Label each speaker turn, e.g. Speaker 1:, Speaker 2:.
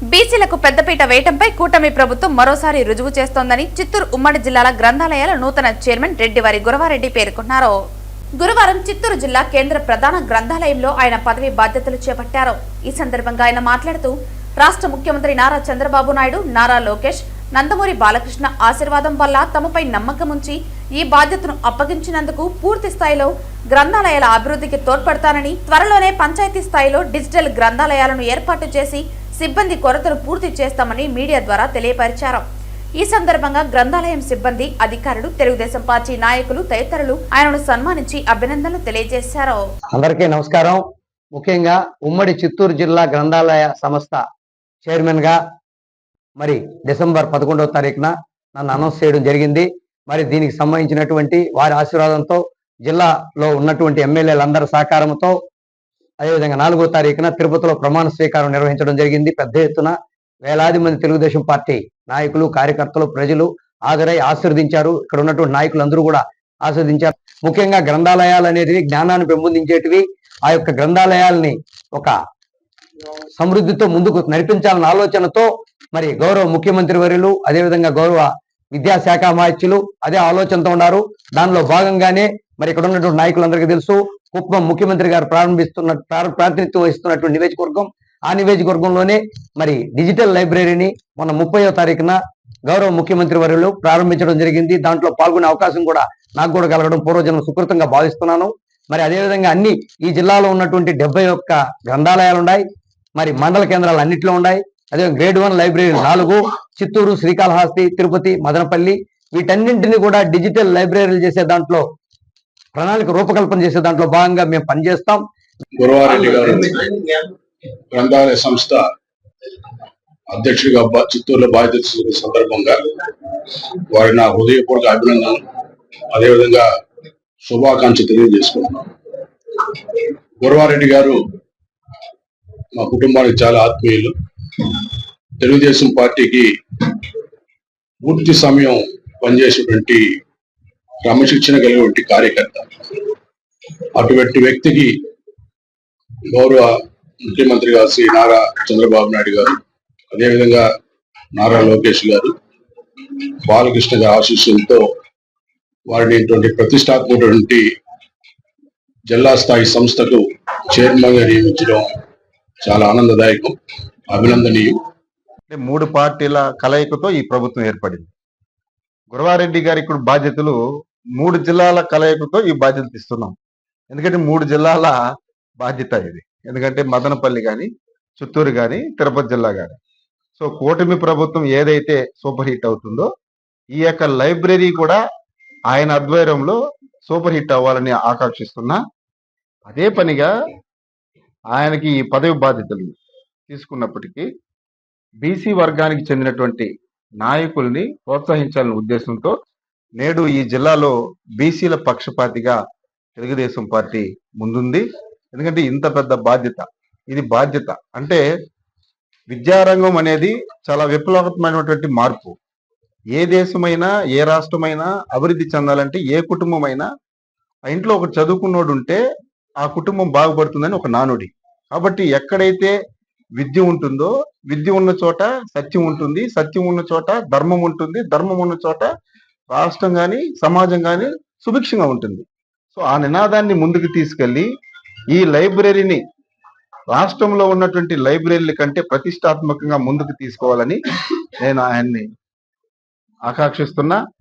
Speaker 1: బీసీలకు పెద్దపీట వేయటంపై కూటమి ప్రభుత్వం మరోసారి రుజువు చేస్తోందని చిత్తూరు ఉమ్మడి జిల్లాల గ్రంథాలయాల నూతన చైర్మన్ రెడ్డివారి గురవారెడ్డి పేర్కొన్నారు. గురువారం చిత్తూరు జిల్లా కేంద్ర ప్రధాన గ్రంథాలయంలో ఆయన పదవి బాధ్యతలు చేపట్టారు. ఈ సందర్భంగా ఆయన మాట్లాడుతూ రాష్ట్ర ముఖ్యమంత్రి నారా చంద్రబాబు నాయుడు నారా లోకేష్ నందమూరి బాలకృష్ణ ఆశీర్వాదం వల్ల తమపై నమ్మకం ఉంచి ఈ బాధ్యతను అప్పగించినందుకు పూర్తి స్థాయిలో గ్రంథాలయాల అభివృద్ధికి తోడ్పడతానని త్వరలోనే పంచాయతీ స్థాయిలో డిజిటల్ గ్రంథాలయాలను ఏర్పాటు చేసి సిబ్బంది కొరతను పూర్తి చేస్తామని మీడియా ద్వారా తెలియపరిచారు. ఈ సందర్భంగా గ్రంథాలయం సిబ్బంది అధికారులు తెలుగుదేశం పార్టీ నాయకులు తదితరులు ఆయనను సన్మానించి అభినందనలు తెలియజేశారు.
Speaker 2: అందరికీ నమస్కారం. ముఖ్యంగా ఉమ్మడి చిత్తూరు జిల్లా గ్రంథాలయ సంస్థ చైర్మన్గా మరి డిసెంబర్ పదకొండవ తారీఖున నన్ను అనౌన్స్ చేయడం జరిగింది. మరి దీనికి సంబంధించినటువంటి వారి ఆశీర్వాదంతో జిల్లాలో ఉన్నటువంటి ఎమ్మెల్యేలందరి సహకారంతో అదేవిధంగా నాలుగో తారీఖున తిరుపతిలో ప్రమాణ స్వీకారం నిర్వహించడం జరిగింది. పెద్ద ఎత్తున వేలాది మంది తెలుగుదేశం పార్టీ నాయకులు కార్యకర్తలు ప్రజలు హాజరై ఆశీర్వదించారు. ఇక్కడ ఉన్నటువంటి నాయకులందరూ కూడా ఆస్వాదించారు ముఖ్యంగా గ్రంథాలయాలు అనేది జ్ఞానాన్ని పెంపొందించేటివి. ఆ యొక్క గ్రంథాలయాల్ని ఒక సమృద్ధితో ముందుకు నడిపించాలన్న ఆలోచనతో మరి గౌరవ ముఖ్యమంత్రి వర్యులు అదేవిధంగా గౌరవ విద్యాశాఖ మాత్యులు అదే ఆలోచనతో ఉన్నారు. దానిలో భాగంగానే మరి ఇక్కడ ఉన్నటువంటి నాయకులందరికీ తెలుసు. కుప్పం ముఖ్యమంత్రి గారు ప్రారంభిస్తున్న ప్రాతినిధ్యం వహిస్తున్నటువంటి నియోజకవర్గం ఆ నియోజకవర్గంలోనే మరి డిజిటల్ లైబ్రరీని మొన్న ముప్పయో తారీఖున గౌరవ ముఖ్యమంత్రి వర్యులు ప్రారంభించడం జరిగింది. దాంట్లో పాల్గొనే అవకాశం కూడా నాకు కూడా కలగడం పూర్వజన్మ సుకృతంగా భావిస్తున్నాను. మరి అదేవిధంగా అన్ని ఈ జిల్లాలో ఉన్నటువంటి డెబ్బై ఒక్క గ్రంథాలయాలు ఉన్నాయి మరి మండల కేంద్రాలు అన్నిట్లో ఉన్నాయి. అదే గ్రేడ్ వన్ లైబ్రరీ నాలుగు చిత్తూరు శ్రీకాళహస్తి తిరుపతి మదనపల్లి వీటన్నింటినీ కూడా డిజిటల్ లైబ్రరీలు చేసే దాంట్లో ప్రణాళిక రూపకల్పన చేసే దాంట్లో భాగంగా మేము పనిచేస్తాం.
Speaker 3: గురవారెడ్డి గారు గ్రంథాలయ సంస్థ అధ్యక్షుడిగా బా- చిత్తూరులో బాధ్యత సందర్భంగా వారి నా హృదయపూర్వక అభినందనలు. అదేవిధంగా శుభాకాంక్ష తెలియజేసుకుంటున్నాను గురవారెడ్డి గారు మా కుటుంబానికి చాలా ఆత్మీయులు. తెలుగుదేశం పార్టీకి పూర్తి సమయం పనిచేసేటువంటి క్రమశిక్షణ కలిగినటువంటి కార్యకర్త. అటువంటి వ్యక్తికి గౌరవ ముఖ్యమంత్రి గారు శ్రీ నారా చంద్రబాబు నాయుడు గారు అదేవిధంగా నారా లోకేష్ గారు బాలకృష్ణ గారి ఆశీస్సులతో వారిని ప్రతిష్టాత్మకటువంటి జిల్లా స్థాయి సంస్థకు చైర్మన్గా నియమించడం చాలా ఆనందదాయకం అభినందనీయం.
Speaker 4: మూడు పార్టీల కలయికతో ఈ ప్రభుత్వం ఏర్పడింది. గురవారెడ్డి గారి ఇప్పుడు బాధ్యతలు మూడు జిల్లాల కలయికతో ఈ బాధ్యతలు ఇస్తున్నాం ఎందుకంటే మూడు జిల్లాల బాధ్యత ఇది. ఎందుకంటే మదనపల్లి కానీ చిత్తూరు కానీ తిరుపతి జిల్లా కానీ సో కూటమి ప్రభుత్వం ఏదైతే సూపర్ హిట్ అవుతుందో ఈ యొక్క లైబ్రరీ కూడా ఆయన ఆధ్వర్యంలో సూపర్ హిట్ అవ్వాలని ఆకాంక్షిస్తున్నా. అదే పనిగా ఆయనకి ఈ పదవి బాధ్యతలు తీసుకున్నప్పటికీ బీసీ వర్గానికి చెందినటువంటి నాయకుల్ని ప్రోత్సహించాలనే ఉద్దేశంతో నేడు ఈ జిల్లాలో బీసీల పక్షపాతిగా తెలుగుదేశం పార్టీ ముందుంది. ఎందుకంటే ఇంత పెద్ద బాధ్యత. ఇది బాధ్యత. అంటే విద్యారంగం అనేది చాలా విప్లవాత్మకమైనటువంటి మార్పు. ఏ దేశమైనా ఏ రాష్ట్రమైనా అభివృద్ధి చెందాలంటే ఏ కుటుంబమైనా ఆ ఇంట్లో ఒక చదువుకున్నోడు ఉంటే ఆ కుటుంబం బాగుపడుతుందని ఒక నానుడి. కాబట్టి ఎక్కడైతే విద్య ఉంటుందో విద్య ఉన్న చోట సత్యం ఉంటుంది సత్యం ఉన్న చోట ధర్మం ఉంటుంది ధర్మం ఉన్న చోట రాష్ట్రం కానీ సమాజం కానీ సుభిక్షంగా ఉంటుంది. సో ఆ నినాదాన్ని ముందుకు తీసుకెళ్ళి ఈ లైబ్రరీని రాష్ట్రంలో ఉన్నటువంటి లైబ్రరీల కంటే ప్రతిష్టాత్మకంగా ముందుకు తీసుకోవాలని నేను ఆయన్ని ఆకాంక్షిస్తున్నా.